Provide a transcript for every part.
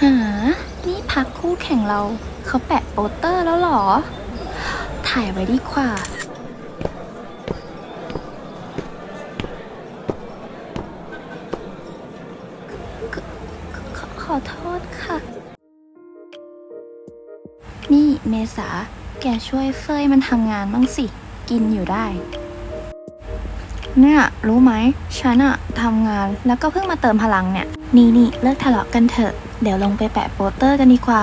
หา นี่พักคู่แข่งเราเขาแปะโปสเตอร์แล้วหรอ ถ่ายไว้ดีกว่าขขขอโทษค่ะ นี่เมษา แกช่วยเฟยมันทำงานบ้างสิ กินอยู่ได้ เนี่ย รู้ไหม ฉันอะทำงานแล้วก็เพิ่งมาเติมพลังเนี่ย นี่นี่เลิกทะเลาะกันเถอะ เดี๋ยวลงไปแปะโปสเตอร์กันดีกว่า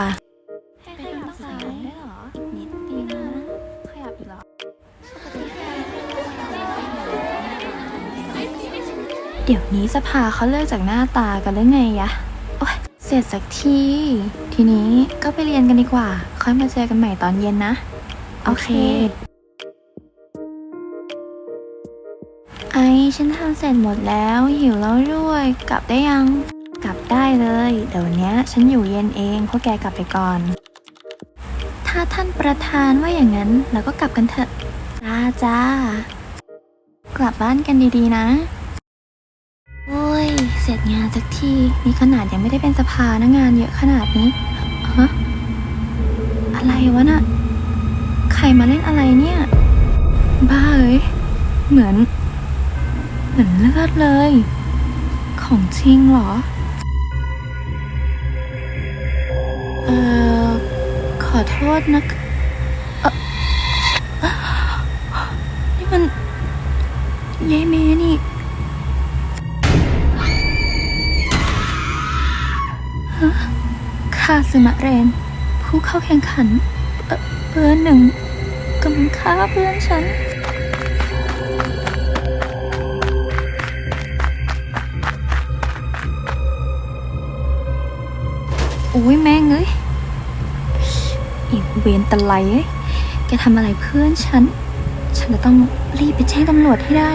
ให้ขยับซ้ายได้เหรอ นิดเดียวนะขยับอีกเหรอ เดี๋ยวนี้สภาเขาเลิกจากหน้าตากันหรือไงยะ โอ๊ย เสร็จสักที ทีนี้ก็ไปเรียนกันดีกว่า ค่อยมาเจอกันใหม่ตอนเย็นนะ โอเค ไอฉันทำเสร็จหมดแล้ว หิวแล้วด้วย กลับได้ยัง กลับได้เลย เดี๋ยวนี้ฉันอยู่เย็นเองพวกแกกลับไปก่อน ถ้าท่านประธานว่าอย่างนั้นเราก็กลับกันเถอะจ้าจ้ากลับบ้านกันดีๆนะ โอ้ย เสร็จงานสักทีนี่ขนาดยังไม่ได้เป็นสภานะงานเยอะขนาดนี้ฮะอะไรวะน่ะใครมาเล่นอะไรเนี่ย บ้าเอ้ยเหมือน เหมือนเลือดเลย ของจริงเหรอ โทษนะเอ่อนี่มันยายเมย์นี่ฮะคาซึมะเรน ผู้เข้าแข่งขันเอ่อเบอร์หนึ่งกำลังฆ่าเพื่อนฉันอุ้ยแม่ เวนตะไล้แกทำอะไรเพื่อนฉัน ฉันจะต้องรีบไปแจ้งตำรวจให้ได้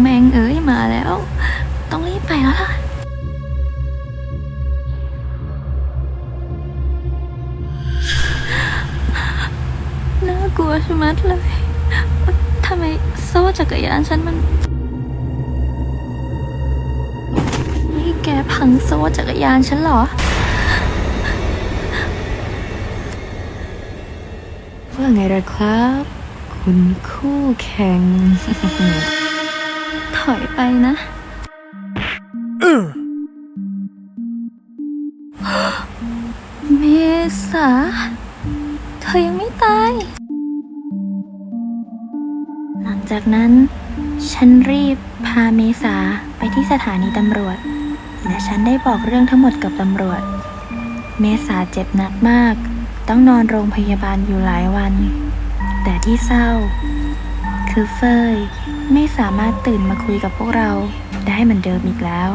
แมงเอ้ยมาแล้ว ต้องรีบไปแล้วล่ะ น่ากลัวชะมัดเลยทำไมโซ่จักรยานฉันมัน พังโซ่จักรยานฉันเหรอว่าไงล่ะครับ คุณคู่แข่ง ถอยไปนะเมษา เธอยังไม่ตาย หลังจากนั้น ฉันรีบพาเมษาไปที่สถานีตำรวจ และฉันได้บอกเรื่องทั้งหมดกับตำรวจ เมษาเจ็บหนักมาก ต้องนอนโรงพยาบาลอยู่หลายวัน แต่ที่เศร้า คือเฟยไม่สามารถตื่นมาคุยกับพวกเราได้เหมือนเดิมอีกแล้ว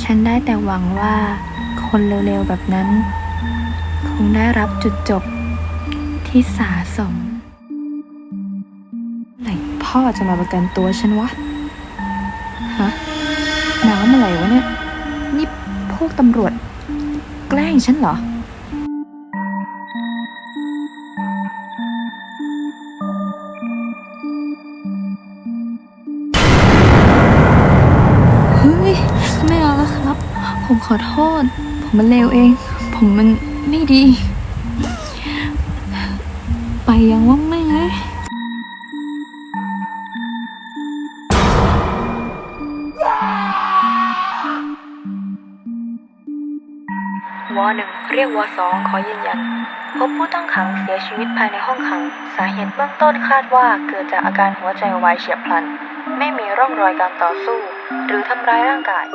ฉันได้แต่หวังว่า คนเร็วๆแบบนั้น คงได้รับจุดจบที่สาสมไหนพ่อจะมาประกันตัวฉันวะ ฮะ น้ำอะไรวะเนี่ย นี่พวกตำรวจ แกล้งฉันเหรอ เฮ้ย ไม่เอาแล้วครับ ผมขอโทษ ผมมันเลวเอง ผมมันไม่ดี ไปยังว่าไม่เล วอหนึ่งเรียกวอสองขอยืนยัน พบผู้ต้องขังเสียชีวิตภายในห้องขัง สาเหตุเบื้องต้นคาดว่าเกิดจากอาการหัวใจวายเฉียบพลัน ไม่มีร่องรอยการต่อสู้ หรือทำร้ายร่างกาย